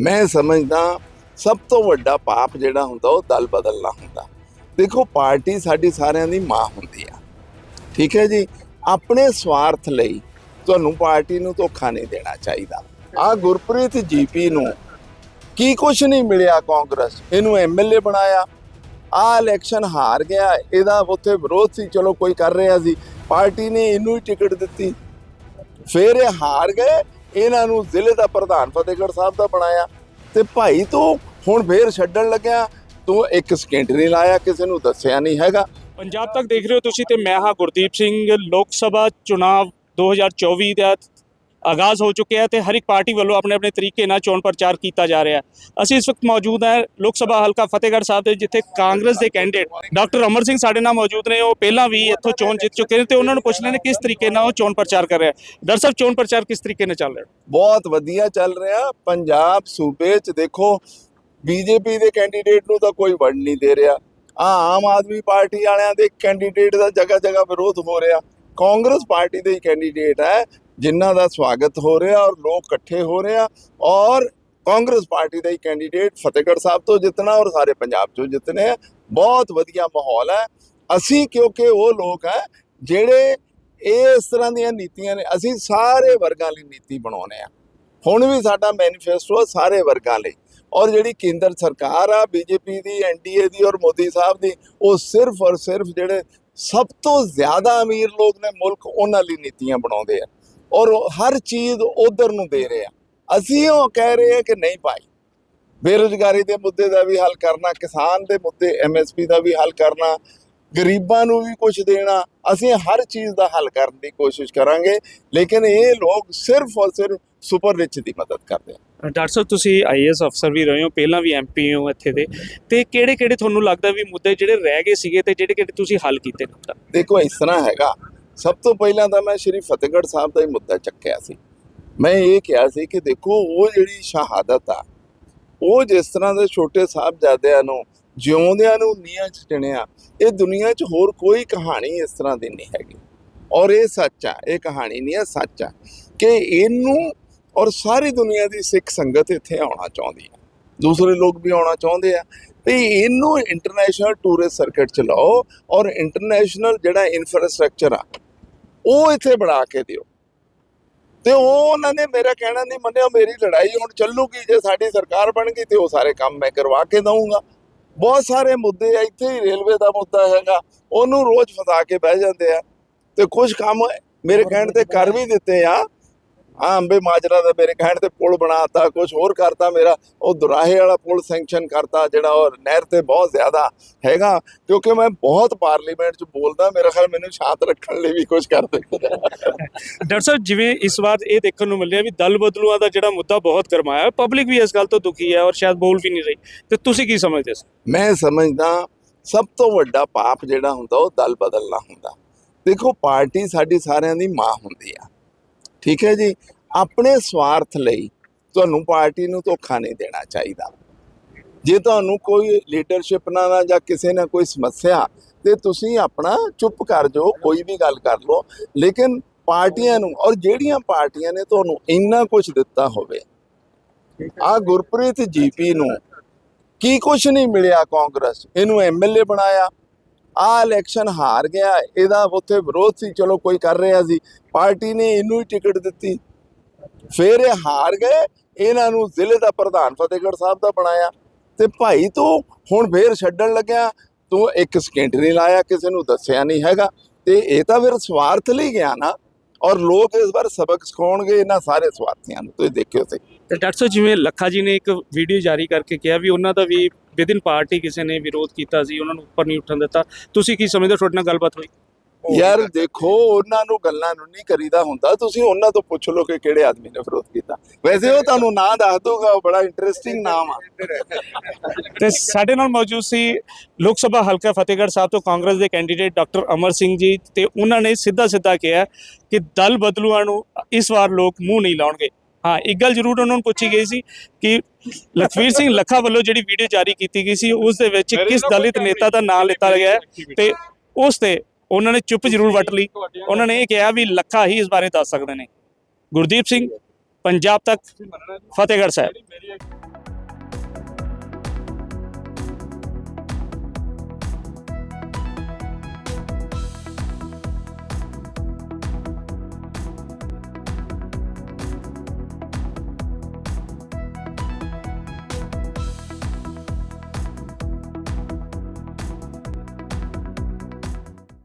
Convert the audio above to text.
ਮੈਂ ਸਮਝਦਾ ਸਭ ਤੋਂ ਵੱਡਾ ਪਾਪ ਜਿਹੜਾ ਹੁੰਦਾ ਉਹ ਦਲ ਬਦਲਣਾ ਹੁੰਦਾ। ਦੇਖੋ ਪਾਰਟੀ ਸਾਡੀ ਸਾਰਿਆਂ ਦੀ ਮਾਂ ਹੁੰਦੀ ਆ। ਠੀਕ ਹੈ ਜੀ? ਆਪਣੇ ਸਵਾਰਥ ਲਈ ਤੁਹਾਨੂੰ ਪਾਰਟੀ ਨੂੰ ਧੋਖਾ ਨਹੀਂ ਦੇਣਾ ਚਾਹੀਦਾ। ਆ ਗੁਰਪ੍ਰੀਤ ਜੀਪੀ ਨੂੰ ਕੀ ਕੁਛ ਨਹੀਂ ਮਿਲਿਆ ਕਾਂਗਰਸ? ਇਹਨੂੰ ਐਮਐਲਏ ਬਣਾਇਆ। ਆ ਇਲੈਕਸ਼ਨ ਹਾਰ ਗਿਆ। ਇਹਦਾ ਉੱਥੇ ਵਿਰੋਧ ਸੀ। ਚਲੋ ਕੋਈ ਕਰ ਰਿਹਾ ਸੀ। ਪਾਰਟੀ ਨੇ ਇਹਨੂੰ ਹੀ ਟਿਕਟ ਦਿੱਤੀ। ਫਿਰ ਇਹ ਹਾਰ ਗਏ। ਇਹਨਾਂ ਨੂੰ ਜ਼ਿਲ੍ਹੇ ਦਾ ਪ੍ਰਧਾਨ ਫਤਿਹਗੜ੍ਹ ਸਾਹਿਬ ਦਾ ਬਣਾਇਆ ਤੇ ਭਾਈ ਤੂੰ ਹੁਣ ਫੇਰ ਛੱਡਣ ਲੱਗਿਆ। ਤੂੰ ਇੱਕ ਸਕਿੰਟ ਨਹੀਂ ਲਾਇਆ, ਕਿਸੇ ਨੂੰ ਦੱਸਿਆ ਨਹੀਂ ਹੈਗਾ। ਪੰਜਾਬ ਤੱਕ ਦੇਖ ਰਹੇ ਹੋ ਤੁਸੀਂ ਤੇ ਮੈਂ ਹਾਂ ਗੁਰਦੀਪ ਸਿੰਘ। ਲੋਕ ਸਭਾ ਚੁਣਾਵ 2024 ਦਾ ਆਗਾਜ਼ ਹੋ ਚੁੱਕਿਆ ਹੈ ਤੇ ਹਰ ਇੱਕ ਪਾਰਟੀ ਵੱਲੋਂ ਆਪਣੇ ਆਪਣੇ ਤਰੀਕੇ ਨਾਲ ਚੋਣ ਪ੍ਰਚਾਰ ਕੀਤਾ ਜਾ ਰਿਹਾ ਹੈ। ਅਸੀਂ ਇਸ ਵਕਤ ਮੌਜੂਦ ਹਾਂ ਲੋਕ ਸਭਾ ਹਲਕਾ ਫਤਿਹਗੜ੍ਹ ਸਾਹਿਬ ਦੇ, ਜਿੱਥੇ ਕਾਂਗਰਸ ਦੇ ਕੈਂਡੀਡੇਟ ਡਾਕਟਰ ਅਮਰ ਸਿੰਘ ਸਾਡੇ ਨਾਲ ਮੌਜੂਦ ਨੇ। ਉਹ ਪਹਿਲਾਂ ਵੀ ਇੱਥੋਂ ਚੋਣ ਜਿੱਤ ਚੁੱਕੇ ਨੇ ਤੇ ਉਹਨਾਂ ਨੂੰ ਪੁੱਛ ਲੈਣੇ ਕਿਸ ਤਰੀਕੇ ਨਾਲ ਉਹ ਚੋਣ ਪ੍ਰਚਾਰ ਕਰ ਰਿਹਾ ਹੈ। ਡਾਕਟਰ ਸਾਹਿਬ, ਚੋਣ ਪ੍ਰਚਾਰ ਕਿਸ ਤਰੀਕੇ ਨਾਲ ਚੱਲ ਰਿਹਾ ਬਹੁਤ ਵਧੀਆ ਚੱਲ ਰਿਹਾ। ਪੰਜਾਬ ਸੂਬੇ 'ਚ ਦੇਖੋ, ਬੀਜੇਪੀ ਦੇ ਕੈਂਡੀਡੇਟ ਨੂੰ ਤਾਂ ਕੋਈ ਵੜ ਨਹੀਂ ਦੇ ਰਿਹਾ। ਆ ਆਮ ਆਦਮੀ ਪਾਰਟੀ ਵਾਲਿਆਂ ਦੇ ਕੈਂਡੀਡੇਟ ਦਾ ਜਗ੍ਹਾ ਜਗ੍ਹਾ ਵਿਰੋਧ ਹੋ ਰਿਹਾ। ਕਾਂਗਰਸ ਪਾਰਟੀ ਦੇ ਹੀ ਕੈਂਡੀਡੇਟ ਹੈ। ਜਿਨ੍ਹਾਂ ਦਾ ਸਵਾਗਤ ਹੋ ਰਿਹਾ ਔਰ ਲੋਕ ਇਕੱਠੇ ਹੋ ਰਹੇ ਆ ਔਰ ਕਾਂਗਰਸ ਪਾਰਟੀ ਦਾ ਹੀ ਕੈਂਡੀਡੇਟ ਫਤਿਹਗੜ੍ਹ ਸਾਹਿਬ ਤੋਂ ਜਿੱਤਣਾ ਔਰ ਸਾਰੇ ਪੰਜਾਬ ਚੋਂ ਜਿੱਤਣੇ ਆ। ਬਹੁਤ ਵਧੀਆ ਮਾਹੌਲ ਹੈ। ਅਸੀਂ ਕਿਉਂਕਿ ਉਹ ਲੋਕ ਹੈ ਜਿਹੜੇ ਇਸ ਤਰ੍ਹਾਂ ਦੀਆਂ ਨੀਤੀਆਂ ਨੇ, ਅਸੀਂ ਸਾਰੇ ਵਰਗਾਂ ਲਈ ਨੀਤੀ ਬਣਾਉਨੇ ਆ। ਹੁਣ ਵੀ ਸਾਡਾ ਮੈਨੀਫੈਸਟੋ ਸਾਰੇ ਵਰਗਾਂ ਲਈ। ਔਰ ਜਿਹੜੀ ਕੇਂਦਰ ਸਰਕਾਰ ਆ, ਬੀਜੇਪੀ ਦੀ ਐਨਡੀਏ ਦੀ ਔਰ ਮੋਦੀ ਸਾਹਿਬ ਦੀ, ਉਹ ਸਿਰਫ ਔਰ ਸਿਰਫ ਜਿਹੜੇ ਸਭ ਤੋਂ ਜ਼ਿਆਦਾ ਅਮੀਰ ਲੋਕ ਨੇ ਮੁਲਕ, ਉਹਨਾਂ ਲਈ ਨੀਤੀਆਂ ਬਣਾਉਂਦੇ ਆ। ਔਰ ਹਰ ਚੀਜ਼ ਉਧਰ ਨੂੰ ਦੇ ਰਹੇ ਆ ਅਸੀਂ ਉਹ ਕਹਿ ਰਹੇ ਆ ਕਿ ਨਹੀਂ ਭਾਈ ਬੇਰੁਜ਼ਗਾਰੀ ਦੇ ਮੁੱਦੇ ਦਾ ਵੀ ਹੱਲ ਕਰਨਾ ਕਿਸਾਨ ਦੇ ਮੁੱਦੇ ਐਮਐਸਪੀ ਦਾ ਵੀ ਹੱਲ ਕਰਨਾ ਗਰੀਬਾਂ ਨੂੰ ਵੀ ਕੁਝ ਦੇਣਾ ਅਸੀਂ ਹਰ ਚੀਜ਼ ਦਾ ਹੱਲ ਕਰਨ ਦੀ ਕੋਸ਼ਿਸ਼ ਕਰਾਂਗੇ ਲੇਕਿਨ ਇਹ ਲੋਕ ਸਿਰਫ ਔਰ ਸਿਰਫ ਸੁਪਰ ਰਿਚ ਦੀ ਮਦਦ ਕਰਦੇ ਆ ਡਾਕਟਰ ਸਾਹਿਬ ਤੁਸੀਂ ਆਈਐਸ ਅਫਸਰ ਵੀ ਰਹੇ ਹੋ ਪਹਿਲਾਂ ਵੀ ਐਮਪੀ ਹੋ ਇੱਥੇ ਦੇ ਤੇ ਕਿਹੜੇ ਕਿਹੜੇ ਤੁਹਾਨੂੰ ਲੱਗਦਾ ਵੀ ਮੁੱਦੇ ਜਿਹੜੇ ਰਹਿ ਗਏ ਸੀਗੇ ਤੇ ਜਿਹੜੇ ਕਿਹੜੇ ਤੁਸੀਂ ਹੱਲ ਕੀਤੇ ਨੇ? ਦੇਖੋ ਇਸ ਤਰ੍ਹਾਂ ਹੈਗਾ ਸਭ ਤੋਂ ਪਹਿਲਾਂ ਤਾਂ ਮੈਂ ਸ਼੍ਰੀ ਫਤਿਹਗੜ੍ਹ ਸਾਹਿਬ ਦਾ ਹੀ ਮੁੱਦਾ ਚੱਕਿਆ ਸੀ। ਮੈਂ ਇਹ ਕਿਹਾ ਸੀ ਕਿ ਦੇਖੋ, ਉਹ ਜਿਹੜੀ ਸ਼ਹਾਦਤ ਆ, ਉਹ ਜਿਸ ਤਰ੍ਹਾਂ ਦੇ ਛੋਟੇ ਸਾਹਿਬਜ਼ਾਦਿਆਂ ਨੂੰ, ਜਿਉਂਦਿਆਂ ਨੂੰ ਨੀਹਾਂ 'ਚ ਚਿਣਿਆ, ਇਹ ਦੁਨੀਆ 'ਚ ਹੋਰ ਕੋਈ ਕਹਾਣੀ ਇਸ ਤਰ੍ਹਾਂ ਦੀ ਨਹੀਂ ਹੈਗੀ। ਔਰ ਇਹ ਸੱਚ ਆ, ਇਹ ਕਹਾਣੀ ਨਹੀਂ ਹੈ ਸੱਚ ਆ ਕਿ ਇਹਨੂੰ ਔਰ ਸਾਰੀ ਦੁਨੀਆ ਦੀ ਸਿੱਖ ਸੰਗਤ ਇੱਥੇ ਆਉਣਾ ਚਾਹੁੰਦੀ ਆ। ਦੂਸਰੇ ਲੋਕ ਵੀ ਆਉਣਾ ਚਾਹੁੰਦੇ ਆ। ਤੇ ਇਹਨੂੰ ਇੰਟਰਨੈਸ਼ਨਲ ਟੂਰਿਸਟ ਸਰਕਟ ਚ ਲਾਓ ਔਰ ਇੰਟਰਨੈਸ਼ਨਲ ਜਿਹੜਾ ਇਨਫਰਾਸਟ੍ਰਕਚਰ ਆ ਉਹ ਇੱਥੇ ਬਣਾ ਕੇ ਦਿਓ। ਤੇ ਉਹ ਉਹਨਾਂ ਨੇ ਮੇਰਾ ਕਹਿਣਾ ਨਹੀਂ ਮੰਨਿਆ, ਮੇਰੀ ਲੜਾਈ ਹੁਣ ਚੱਲੂਗੀ, ਜੇ ਸਾਡੀ ਸਰਕਾਰ ਬਣ ਗਈ ਤੇ ਉਹ ਸਾਰੇ ਕੰਮ ਮੈਂ ਕਰਵਾ ਕੇ ਦਊਂਗਾ। ਬਹੁਤ ਸਾਰੇ ਮੁੱਦੇ ਆ, ਇੱਥੇ ਹੀ ਰੇਲਵੇ ਦਾ ਮੁੱਦਾ ਹੈਗਾ, ਉਹਨੂੰ ਰੋਜ਼ ਫਸਾ ਕੇ ਬਹਿ ਜਾਂਦੇ ਆ। ਤੇ ਕੁਝ ਕੰਮ ਮੇਰੇ ਕਹਿਣ ਤੇ ਕਰ ਵੀ ਦਿੱਤੇ ਆ। ਆ ਅੰਬੇ ਮਾਜਰਾ ਦਾ ਮੇਰੇ ਕਹਿਣ ਤੇ ਪੁਲ ਬਣਾਤਾ ਕੁਝ ਹੋਰ ਕਰਤਾ ਮੇਰਾ। ਉਹ ਦੁਰਾਹੇ ਵਾਲਾ ਪੁਲ ਸੈਂਕਸ਼ਨ ਕਰਤਾ ਜਿਹੜਾ ਉਹ ਨਹਿਰ ਤੇ ਬਹੁਤ ਜ਼ਿਆਦਾ ਹੈਗਾ। ਕਿਉਂਕਿ ਮੈਂ ਬਹੁਤ ਪਾਰਲੀਮੈਂਟ 'ਚ ਬੋਲਦਾ ਮੇਰਾ ਖਿਆਲ ਮੈਨੂੰ ਸ਼ਾਂਤ ਰੱਖਣ ਲਈ ਵੀ ਕੁਝ ਕਰਦੇ ਡਾਕਟਰ ਸਾਹਿਬ ਜਿਵੇਂ ਇਸ ਵਾਰ ਇਹ ਦੇਖਣ ਨੂੰ ਮਿਲਿਆ ਵੀ ਦਲ ਬਦਲੂਆਂ ਦਾ ਜਿਹੜਾ ਮੁੱਦਾ ਬਹੁਤ ਗਰਮਾਇਆ ਪਬਲਿਕ ਵੀ ਇਸ ਗੱਲ ਤੋਂ ਦੁਖੀ ਹੈ ਔਰ ਸ਼ਾਇਦ ਬੋਲ ਵੀ ਨਹੀਂ ਰਹੀ। ਤੇ ਤੁਸੀਂ ਕੀ ਸਮਝਦੇ ਹੋ ਮੈਂ ਸਮਝਦਾ ਸਭ ਤੋਂ ਵੱਡਾ ਪਾਪ ਜਿਹੜਾ ਹੁੰਦਾ ਉਹ ਦਲ ਬਦਲਣਾ ਹੁੰਦਾ। ਦੇਖੋ ਪਾਰਟੀ ਸਾਡੀ ਸਾਰਿਆਂ ਦੀ ਮਾਂ ਹੁੰਦੀ ਆ। ਠੀਕ ਹੈ ਜੀ? ਆਪਣੇ ਸਵਾਰਥ ਲਈ ਤੁਹਾਨੂੰ ਪਾਰਟੀ ਨੂੰ ਧੋਖਾ ਨਹੀਂ ਦੇਣਾ ਚਾਹੀਦਾ। ਜੇ ਤੁਹਾਨੂੰ ਕੋਈ ਲੀਡਰਸ਼ਿਪ ਨਾਲ ਜਾਂ ਕਿਸੇ ਨਾਲ ਕੋਈ ਸਮੱਸਿਆ, ਤੇ ਤੁਸੀਂ ਆਪਣਾ ਚੁੱਪ ਕਰ ਜਾਓ, ਕੋਈ ਵੀ ਗੱਲ ਕਰ ਲਓ। ਲੇਕਿਨ ਪਾਰਟੀਆਂ ਨੂੰ ਔਰ ਜਿਹੜੀਆਂ ਪਾਰਟੀਆਂ ਨੇ ਤੁਹਾਨੂੰ ਇੰਨਾ ਕੁਝ ਦਿੱਤਾ ਹੋਵੇ, ਆ ਗੁਰਪ੍ਰੀਤ ਜੀਪੀ ਨੂੰ ਕੀ ਕੁਛ ਨਹੀਂ ਮਿਲਿਆ ਕਾਂਗਰਸ? ਇਹਨੂੰ ਐਮਐਲਏ ਬਣਾਇਆ। ਆ ਇਲੈਕਸ਼ਨ ਹਾਰ ਗਿਆ, ਇਹਦਾ ਉੱਥੇ ਵਿਰੋਧ ਸੀ, ਚਲੋ ਕੋਈ ਕਰ ਰਿਹਾ ਸੀ, ਪਾਰਟੀ ਨੇ ਇਹਨੂੰ ਹੀ ਟਿਕਟ ਦਿੱਤੀ। ਫਿਰ ਇਹ ਹਾਰ ਗਏ, ਇਹਨਾਂ ਨੂੰ ਜ਼ਿਲ੍ਹੇ ਦਾ ਪ੍ਰਧਾਨ ਫਤਿਹਗੜ੍ਹ ਸਾਹਿਬ ਦਾ ਬਣਾਇਆ। ਤੇ ਭਾਈ ਤੂੰ ਹੁਣ ਫੇਰ ਛੱਡਣ ਲੱਗਿਆ, ਤੂੰ ਇੱਕ ਸਕਿੰਟ ਨਹੀਂ ਲਾਇਆ, ਕਿਸੇ ਨੂੰ ਦੱਸਿਆ ਨਹੀਂ ਹੈਗਾ। ਤੇ ਇਹ ਤਾਂ ਫਿਰ ਸਵਾਰਥ ਲਈ ਗਿਆ ਨਾ। ਔਰ ਲੋਕ ਇਸ ਵਾਰ ਸਬਕ ਸਿਖਾਉਣਗੇ ਇਹਨਾਂ ਸਾਰੇ ਸਵਾਰਥੀਆਂ ਨੂੰ। ਤੁਸੀਂ ਦੇਖਿਓ ਤੇ ਤੇ ਡਾਕਟਰ ਸਾਹਿਬ, ਜਿਵੇਂ ਲੱਖਾ ਜੀ ਨੇ ਇੱਕ ਵੀਡੀਓ ਜਾਰੀ ਕਰਕੇ ਕਿਹਾ ਵੀ ਉਹਨਾਂ ਦਾ ਵੀ ਵਿਦਿਨ ਪਾਰਟੀ ਕਿਸੇ ਨੇ ਵਿਰੋਧ ਕੀਤਾ ਸੀ, ਉਹਨਾਂ ਨੂੰ ਉੱਪਰ ਨਹੀਂ ਉੱਠਣ ਦਿੱਤਾ। ਤੁਸੀਂ ਕੀ ਸਮਝਦੇ ਹੋ? ਤੁਹਾਡੇ ਨਾਲ ਗੱਲਬਾਤ ਹੋਈ। ਯਾਰ ਦੇਖੋ ਉਹਨਾਂ ਨੂੰ ਗੱਲਾਂ ਨੂੰ ਨਹੀਂ ਕਰੀਦਾ ਹੁੰਦਾ। ਤੁਸੀਂ ਉਹਨਾਂ ਤੋਂ ਪੁੱਛ ਲਓ ਕਿ ਕਿਹੜੇ ਆਦਮੀ ਨੇ ਵਿਰੋਧ ਕੀਤਾ। ਵੈਸੇ ਉਹ ਤੁਹਾਨੂੰ ਨਾਂ ਦੱਸ ਦੂਗਾ ਉਹ ਬੜਾ ਇੰਟਰਸਟਿੰਗ ਨਾਮ ਆ। ਤੇ ਸਾਡੇ ਨਾਲ ਮੌਜੂਦ ਸੀ ਲੋਕ ਸਭਾ ਹਲਕਾ ਫਤਿਹਗੜ੍ਹ ਸਾਹਿਬ ਤੋਂ ਕਾਂਗਰਸ ਦੇ ਕੈਂਡੀਡੇਟ ਡਾਕਟਰ ਅਮਰ ਸਿੰਘ ਜੀ ਤੇ ਉਹਨਾਂ ਨੇ ਸਿੱਧਾ ਸਿੱਧਾ ਕਿਹਾ ਕਿ ਦਲ ਬਦਲੂਆਂ ਨੂੰ ਇਸ ਵਾਰ ਲੋਕ ਮੂੰਹ ਨਹੀਂ ਲਾਉਣਗੇ। ਹਾਂ ਇੱਕ ਗੱਲ ਜ਼ਰੂਰ ਉਹਨਾਂ ਨੂੰ ਪੁੱਛੀ ਗਈ ਸੀ ਕਿ ਲਖਵੀਰ ਸਿੰਘ ਲੱਖਾ ਵੱਲੋਂ ਜਿਹੜੀ ਵੀਡੀਓ ਜਾਰੀ ਕੀਤੀ ਗਈ ਸੀ ਉਸ ਦੇ ਵਿੱਚ ਕਿਸ ਦਲਿਤ ਨੇਤਾ ਦਾ ਨਾਮ ਲਿੱਤਾ ਗਿਆ ਤੇ ਉਸ ਤੇ ਉਹਨਾਂ ਨੇ ਚੁੱਪ ਜ਼ਰੂਰ ਵੱਟ ਲਈ। ਉਹਨਾਂ ਨੇ ਇਹ ਕਿਹਾ ਵੀ ਲੱਖਾ ਹੀ ਇਸ ਬਾਰੇ ਦੱਸ ਸਕਦੇ ਨੇ। ਗੁਰਦੀਪ ਸਿੰਘ ਪੰਜਾਬ ਤੱਕ ਫਤਿਹਗੜ੍ਹ ਸਾਹਿਬ।